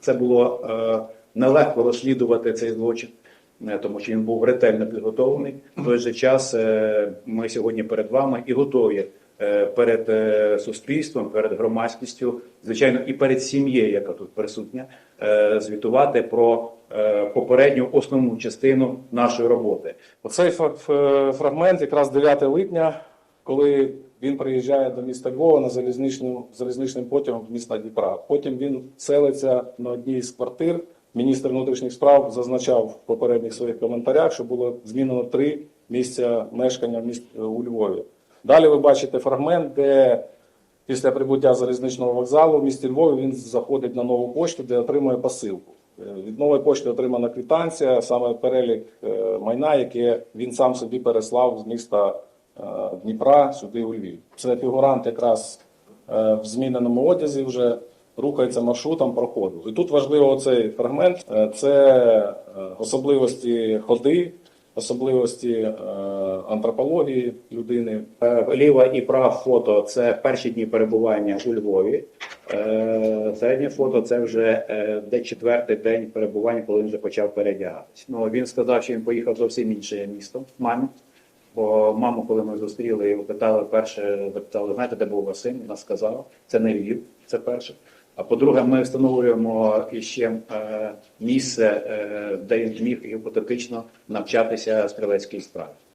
це було е, нелегко розслідувати цей злочин, е, тому що він був ретельно підготовлений. В той же час е, ми сьогодні перед вами і готові е, перед е, суспільством, перед громадськістю, звичайно, і перед сім'єю, яка тут присутня, е, звітувати про е, попередню основну частину нашої роботи. Оцей фра- фрагмент якраз 9 липня, коли він приїжджає до міста Львова на залізничним, залізничним потягом з міста Дніпра. Потім він селиться на одній з квартир. Міністр внутрішніх справ зазначав в попередніх своїх коментарях, що було змінено три місця мешкання в у Львові. Далі ви бачите фрагмент, де після прибуття залізничного вокзалу в місті Львові він заходить на нову пошту, де отримує посилку. Е, Від нової пошти отримана квитанція, саме перелік е, майна, яке він сам собі переслав з міста Дніпра сюди у Львів. Це фігурант якраз е, в зміненому одязі вже рухається маршрутом проходу. І тут важливо цей фрагмент е, це е, особливості ходи, особливості е, антропології людини. Е, Ліва і права фото це перші дні перебування у Львові. Е, Середнє фото це вже е, де четвертий день перебування, коли він вже почав передягатись. Ну він сказав, що він поїхав зовсім інше місто мамі. Бо маму, коли ми зустріли і питали, перше запитали, знаєте, де був син? Вона сказала, це не Львів, це перше. А по-друге, ми встановлюємо іще е, місце, е, де він міг гіпотетично навчатися стрілецькій справі.